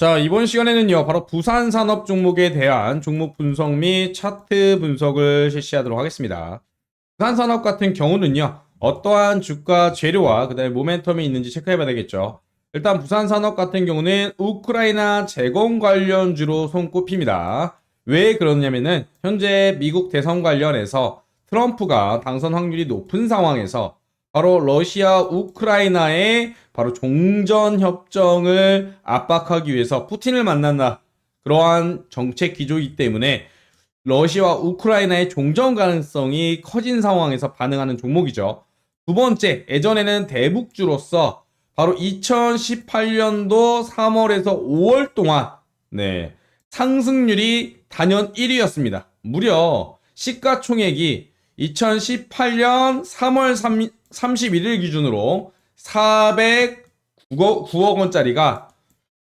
자, 이번 시간에는요, 바로 부산 산업 종목에 대한 종목 분석 및 차트 분석을 실시하도록 하겠습니다. 부산 산업 같은 경우는요, 어떠한 주가 재료와 그 다음에 모멘텀이 있는지 체크해 봐야 되겠죠. 일단 부산 산업 같은 경우는 우크라이나 재건 관련주로 손꼽힙니다. 왜 그러냐면은 현재 미국 대선 관련해서 트럼프가 당선 확률이 높은 상황에서 바로 러시아 우크라이나의 바로 종전 협정을 압박하기 위해서 푸틴을 만난다. 그러한 정책 기조이기 때문에 러시아와 우크라이나의 종전 가능성이 커진 상황에서 반응하는 종목이죠. 두 번째, 예전에는 대북주로서 바로 2018년도 3월에서 5월 동안 네, 상승률이 단연 1위였습니다. 무려 시가총액이 2018년 3월 31일 기준으로 409억 9억 원짜리가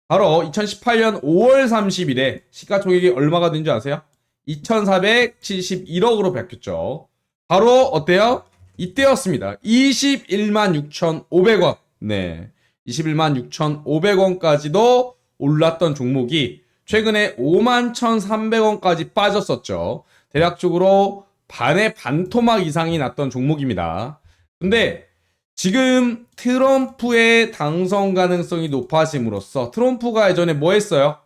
바로 2018년 5월 30일에 시가총액이 얼마가 된 줄 아세요? 2,471억으로 바뀌었죠. 바로 어때요? 이때였습니다. 21만 6,500원. 네. 21만 6,500원까지도 올랐던 종목이 최근에 5만 1,300원까지 빠졌었죠. 대략적으로 반의 반토막 이상이 났던 종목입니다. 근데 지금 트럼프의 당선 가능성이 높아짐으로써 트럼프가 예전에 뭐 했어요?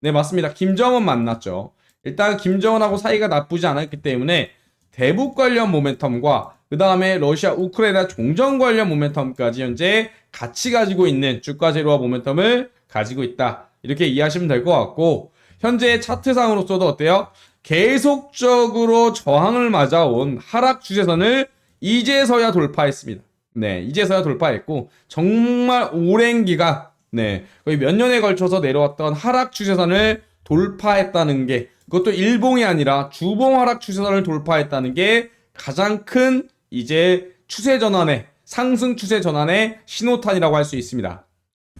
네, 맞습니다. 김정은 만났죠. 일단 김정은하고 사이가 나쁘지 않았기 때문에 대북 관련 모멘텀과 그 다음에 러시아 우크라이나 종전 관련 모멘텀까지 현재 같이 가지고 있는 주가 재료와 모멘텀을 가지고 있다. 이렇게 이해하시면 될 것 같고 현재 차트상으로서도 어때요? 계속적으로 저항을 맞아온 하락 추세선을 이제서야 돌파했습니다. 네, 이제서야 돌파했고 정말 오랜 기간, 네, 거의 몇 년에 걸쳐서 내려왔던 하락 추세선을 돌파했다는 게 그것도 일봉이 아니라 주봉 하락 추세선을 돌파했다는 게 가장 큰 이제 추세 전환의 상승 추세 전환의 신호탄이라고 할 수 있습니다.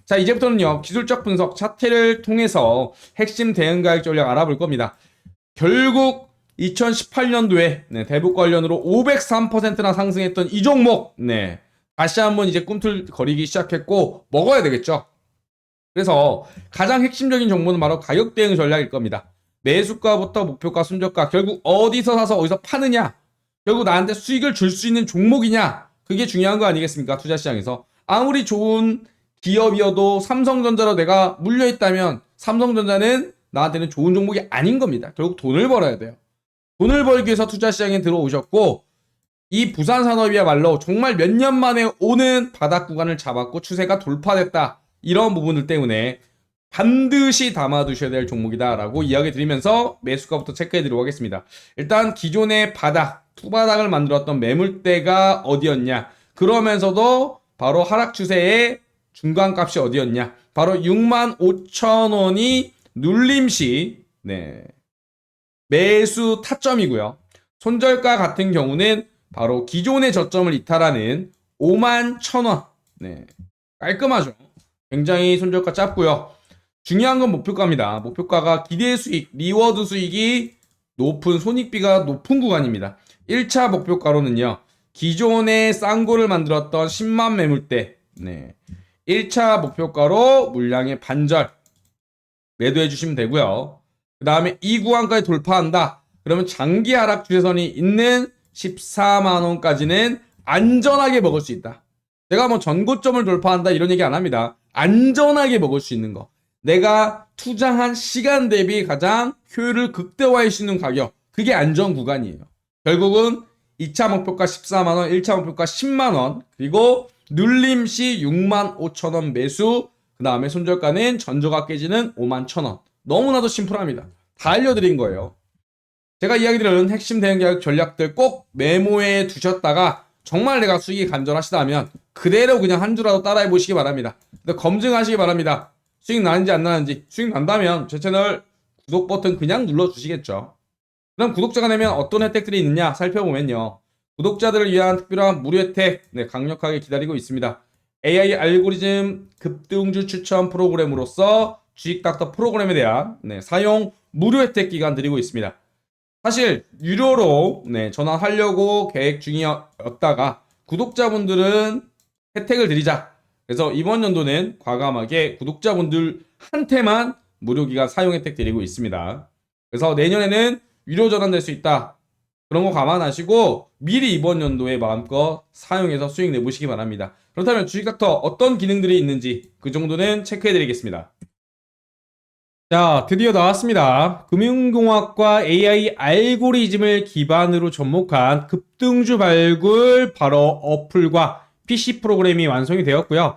자, 이제부터는요, 기술적 분석 차트를 통해서 핵심 대응 가격 전략 알아볼 겁니다. 결국 2018년도에 대북 관련으로 503%나 상승했던 이 종목, 네, 다시 한번 이제 꿈틀거리기 시작했고 먹어야 되겠죠. 그래서 가장 핵심적인 정보는 바로 가격 대응 전략일 겁니다. 매수가부터 목표가, 순저가 결국 어디서 사서 어디서 파느냐, 결국 나한테 수익을 줄 수 있는 종목이냐, 그게 중요한 거 아니겠습니까? 투자 시장에서 아무리 좋은 기업이어도 삼성전자로 내가 물려 있다면 삼성전자는 나한테는 좋은 종목이 아닌 겁니다. 결국 돈을 벌어야 돼요. 돈을 벌기 위해서 투자 시장에 들어오셨고 이 부산 산업이야말로 정말 몇 년 만에 오는 바닥 구간을 잡았고 추세가 돌파됐다. 이런 부분들 때문에 반드시 담아두셔야 될 종목이다라고 이야기 드리면서 매수가부터 체크해 드리도록 하겠습니다. 일단 기존의 바닥, 투바닥을 만들었던 매물대가 어디였냐. 그러면서도 바로 하락 추세의 중간 값이 어디였냐. 바로 6만 5천 원이 눌림시 네. 매수 타점이고요. 손절가 같은 경우는 바로 기존의 저점을 이탈하는 5만 1,000원. 네. 깔끔하죠. 굉장히 손절가 짧고요. 중요한 건 목표가입니다. 목표가가 기대 수익, 리워드 수익이 높은 손익비가 높은 구간입니다. 1차 목표가로는요. 기존의 쌍고를 만들었던 10만 매물대. 네. 1차 목표가로 물량의 반절 매도해 주시면 되고요. 그 다음에 이 구간까지 돌파한다. 그러면 장기 하락 추세선이 있는 14만 원까지는 안전하게 먹을 수 있다. 내가 뭐 전고점을 돌파한다 이런 얘기 안 합니다. 안전하게 먹을 수 있는 거. 내가 투자한 시간 대비 가장 효율을 극대화할 수 있는 가격. 그게 안전 구간이에요. 결국은 2차 목표가 14만 원, 1차 목표가 10만 원, 그리고 눌림 시 6만 5천 원 매수, 그 다음에 손절가는 전저가 깨지는 5만 1천 원. 너무나도 심플합니다. 다 알려드린 거예요. 제가 이야기 드리는 핵심 대응 계획 전략들 꼭 메모해 두셨다가 정말 내가 수익이 간절하시다면 그대로 그냥 한 주라도 따라해 보시기 바랍니다. 검증하시기 바랍니다. 수익 나는지 안 나는지 수익 난다면 제 채널 구독 버튼 그냥 눌러 주시겠죠. 그럼 구독자가 되면 어떤 혜택들이 있느냐 살펴보면요. 구독자들을 위한 특별한 무료 혜택 네, 강력하게 기다리고 있습니다. AI 알고리즘 급등주 추천 프로그램으로서 주식닥터 프로그램에 대한 네, 사용 무료 혜택 기간 드리고 있습니다. 사실 유료로 네, 전환하려고 계획 중이었다가 구독자분들은 혜택을 드리자. 그래서 이번 연도는 과감하게 구독자분들한테만 무료 기간 사용 혜택 드리고 있습니다. 그래서 내년에는 유료 전환될 수 있다. 그런 거 감안하시고 미리 이번 연도에 마음껏 사용해서 수익 내보시기 바랍니다. 그렇다면 주식닥터 어떤 기능들이 있는지 그 정도는 체크해 드리겠습니다. 자, 드디어 나왔습니다. 금융공학과 AI 알고리즘을 기반으로 접목한 급등주 발굴 바로 어플과 PC 프로그램이 완성이 되었고요.